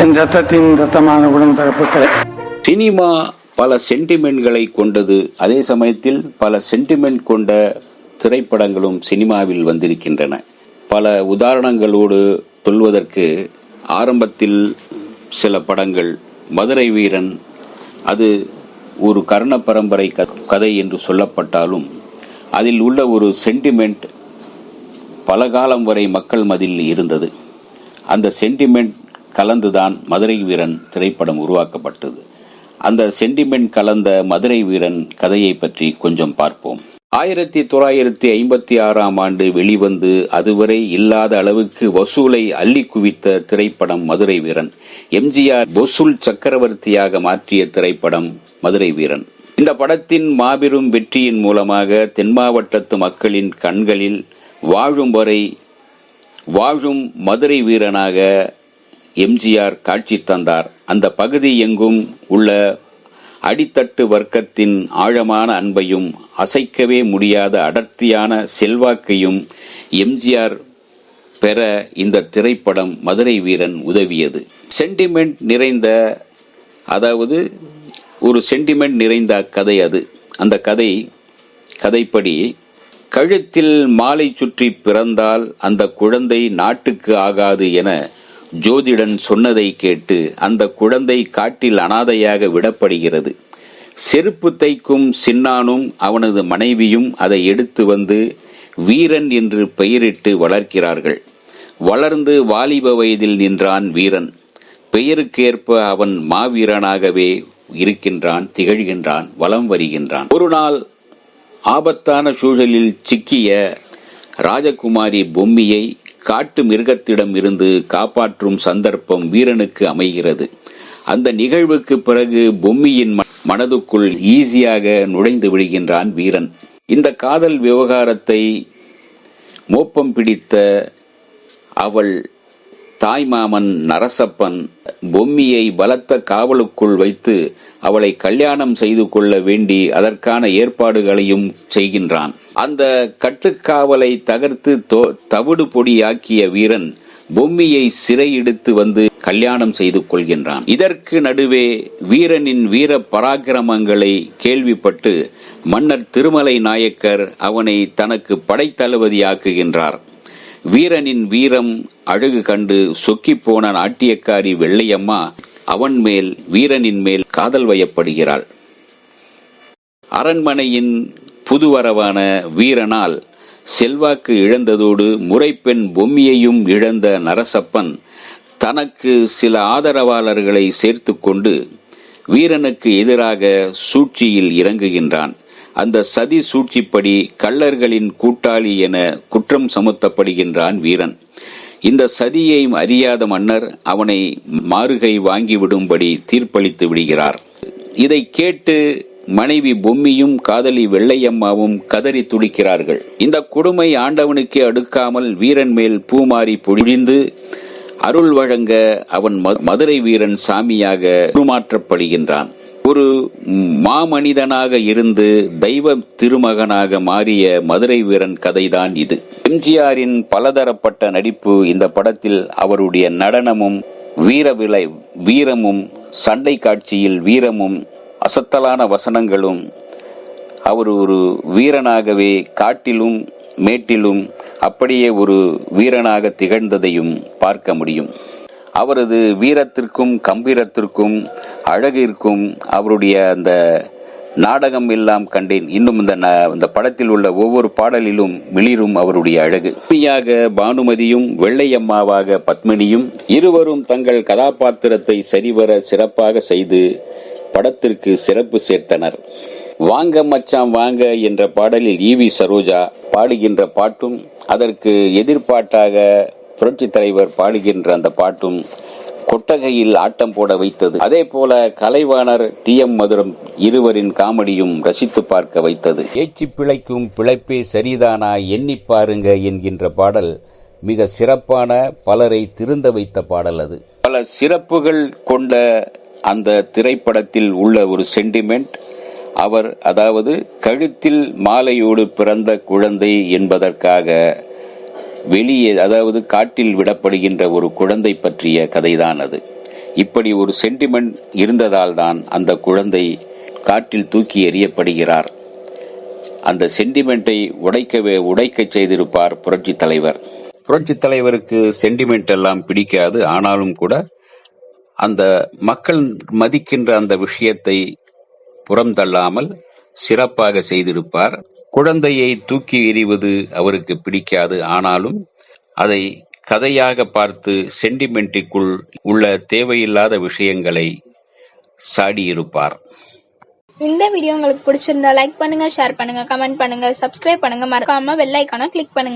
என் ரத்தத்தின் ரத்தமான உடன்பிறப்புகளே சினிமா பல சென்டிமெண்ட்களை கொண்டது அதே சமயத்தில் பல சென்டிமெண்ட் கொண்ட திரைப்படங்களும் சினிமாவில் வந்திருக்கின்றன. பல உதாரணங்களோடு சொல்வதற்கு ஆரம்பத்தில் சில படங்கள் மதுரை வீரன் அது ஒரு கர்ண பரம்பரை கதை என்று சொல்லப்பட்டாலும் அதில் உள்ள ஒரு சென்டிமெண்ட் பல காலம் வரை மக்கள் மதில் இருந்தது. அந்த சென்டிமெண்ட் கலந்துதான் மதுரை வீரன் திரைப்படம் உருவாக்கப்பட்டது. அந்த சென்டிமெண்ட் கலந்த மதுரை வீரன் கதையை பற்றி கொஞ்சம் பார்ப்போம். ஆயிரத்தி தொள்ளாயிரத்தி ஐம்பத்தி ஆறாம் ஆண்டு வெளிவந்து அதுவரை இல்லாத அளவுக்கு வசூலை அள்ளி குவித்த திரைப்படம் மதுரை வீரன். எம்ஜிஆர் வசூல் சக்கரவர்த்தியாக மாற்றிய திரைப்படம் மதுரை வீரன். இந்த படத்தின் மாபெரும் வெற்றியின் மூலமாக தென் மாவட்டத்து மக்களின் கண்களில் வாழும் வரை வாழும் மதுரை வீரனாக எம்ஜிஆர் காட்சி தந்தார். அந்த பகுதி எங்கும் உள்ள அடித்தட்டு வர்க்கத்தின் ஆழமான அன்பையும் அசைக்கவே முடியாத அடர்த்தியான செல்வாக்கையும் எம்ஜிஆர் பெற இந்த திரைப்படம் மதுரை வீரன் உதவியது. சென்டிமெண்ட் நிறைந்த அதாவது ஒரு சென்டிமெண்ட் நிறைந்த கதை அது. அந்த கதை கதைப்படி கழுத்தில் மாலை சுற்றி பிறந்தால் அந்த குழந்தை நாட்டுக்கு ஆகாது என ஜோதிடன் சொன்னதை கேட்டு அந்த குழந்தை காட்டில் அனாதையாக விடப்படுகிறது. செருப்பு தைக்கும் சின்னானும் அவனது மனைவியும் அதை எடுத்து வந்து வீரன் என்று பெயரிட்டு வளர்க்கிறார்கள். வளர்ந்து வாலிப வயதில் நின்றான் வீரன். பெயருக்கேற்ப அவன் மாவீரனாகவே இருக்கின்றான் திகழ்கின்றான் வலம் வருகின்றான். ஒரு நாள் ஆபத்தான சூழலில் சிக்கிய ராஜகுமாரி பொம்மியை காட்டு மிருகத்திடம் இருந்து காப்பாற்றும் சந்தர்ப்பம் வீரனுக்கு அமைகிறது. அந்த நிகழ்வுக்கு பிறகு பொம்மியின் ம- மனதுக்குள் ஈஸியாக நுழைந்து விடுகின்றான் வீரன். இந்த காதல் விவகாரத்தை மோப்பம் பிடித்த அவள் தாய்மாமன் நரசப்பன் பொம்மியை பலத்த காவலுக்குள் வைத்து அவளை கல்யாணம் செய்து கொள்ள வேண்டி அதற்கான ஏற்பாடுகளையும் செய்கின்றான். அந்த கட்டுக்காவலை தகர்த்து தவிடு பொடியாக்கிய வீரன் பொம்மியை சிறையிடுத்து வந்து கல்யாணம் செய்து கொள்கின்றான். இதற்கு நடுவே வீரனின் வீர பராக்கிரமங்களை கேள்விப்பட்டு மன்னர் திருமலை நாயக்கர் அவனை தனக்கு படைத்தளபதியாக்குகின்றார். வீரனின் வீரம் அழகு கண்டு சொக்கிப் போன நாட்டியக்காரி வெள்ளையம்மா அவன் மேல் வீரனின் மேல் காதல் வயப்படுகிறாள். அரண்மனையின் புதுவரவான வீரனால் செல்வாக்கு இழந்ததோடு முறைப்பெண் பொம்மியையும் இழந்த நரசப்பன் தனக்கு சில ஆதரவாளர்களை சேர்த்து கொண்டு வீரனுக்கு எதிராக சூழ்ச்சியில் இறங்குகின்றான். அந்த சதி சூழ்ச்சிப்படி கள்ளர்களின் கூட்டாளி என குற்றம் சுமத்தப்படுகின்றான் வீரன். இந்த சதியை அறியாத மன்னர் அவனை மாறுகை வாங்கிவிடும்படி தீர்ப்பளித்து விடுகிறார். இதை கேட்டு மனைவி பொம்மியும் காதலி வெள்ளையம்மாவும் கதறி துடிக்கிறார்கள். இந்த கொடுமை ஆண்டவனுக்கே அடுக்காமல் வீரன் மேல் பூமாரி பொழிந்து அருள் வழங்க அவன் ம- மதுரை வீரன் சாமியாக உருமாற்றப்படுகின்றான். ஒரு மாமனிதனாக இருந்து தெய்வ திருமகனாக மாறிய மதுரை வீரன் கதைதான் இது. எம்ஜிஆரின் பலதரப்பட்ட நடிப்பு இந்த படத்தில் அவருடைய நடனமும் வீரவிலை வீரமும் சண்டை காட்சியில் வீரமும் அசத்தலான வசனங்களும் அவர் ஒரு வீரனாகவே காட்டிலும் மேட்டிலும் அப்படியே ஒரு வீரனாக திகழ்ந்ததையும் பார்க்க முடியும். அவரது வீரத்திற்கும் கம்பீரத்திற்கும் அழகிற்கும் அவருடைய அந்த நாடகம் எல்லாம் கண்டேன். இன்னும் இந்த ந- படத்தில் உள்ள ஒவ்வொரு பாடலிலும் மிளிரும் அவருடைய அழகு. உண்மையாக பானுமதியும் வெள்ளையம்மாவாக பத்மினியும் இருவரும் தங்கள் கதாபாத்திரத்தை சரிவர சிறப்பாக செய்து படத்திற்கு சிறப்பு சேர்த்தனர். வாங்க மச்சாம் வாங்க என்ற பாடலில் ஈவி சரோஜா பாடுகின்ற பாட்டும் அதற்கு எதிர்ப்பாட்டாக புரட்சித் தலைவர் பாடுகின்ற அந்த பாட்டும் கொட்டகையில் ஆட்டம் போட வைத்தது. அதே போல கலைவாணர் டி. எம். மதுரம் இருவரின் காமெடியும் ரசித்து பார்க்க வைத்தது. ஏச்சி பிழைக்கும் பிழைப்பே சரிதானா எண்ணி பாருங்க என்கின்ற பாடல் மிக சிறப்பான பலரை திருந்த வைத்த பாடல் அது. பல சிறப்புகள் கொண்ட அந்த திரைப்படத்தில் உள்ள ஒரு சென்டிமெண்ட் அவர் அதாவது கழுத்தில் மாலையோடு பிறந்த குழந்தை என்பதற்காக வெளியே அதாவது காட்டில் விடப்படுகின்ற ஒரு குழந்தை பற்றிய கதைதான் அது. இப்படி ஒரு சென்டிமெண்ட் இருந்ததால் தான் அந்த குழந்தை காட்டில் தூக்கி எறியப்படுகிறார். அந்த சென்டிமெண்ட்டை உடைக்கவே உடைக்கச் செய்திருப்பார் புரட்சி தலைவர். புரட்சி தலைவருக்கு சென்டிமெண்ட் எல்லாம் பிடிக்காது ஆனாலும் கூட அந்த மக்கள் மதிக்கின்ற அந்த விஷயத்தை புறம் தள்ளாமல் சிறப்பாக செய்திருப்பார். குழந்தையை தூக்கி எறிவது அவருக்கு பிடிக்காது. ஆனாலும் அதை கதையாக பார்த்து சென்டிமெண்ட்டுக்குள் உள்ள தேவையில்லாத விஷயங்களை சாடியிருப்பார். இந்த வீடியோ உங்களுக்கு பிடிச்சிருந்தா லைக் பண்ணுங்க ஷேர் பண்ணுங்க கமெண்ட் பண்ணுங்க சப்ஸ்கிரைப் பண்ணுங்க. மறக்காம வெள்ளைக்கான கிளிக் பண்ணுங்க.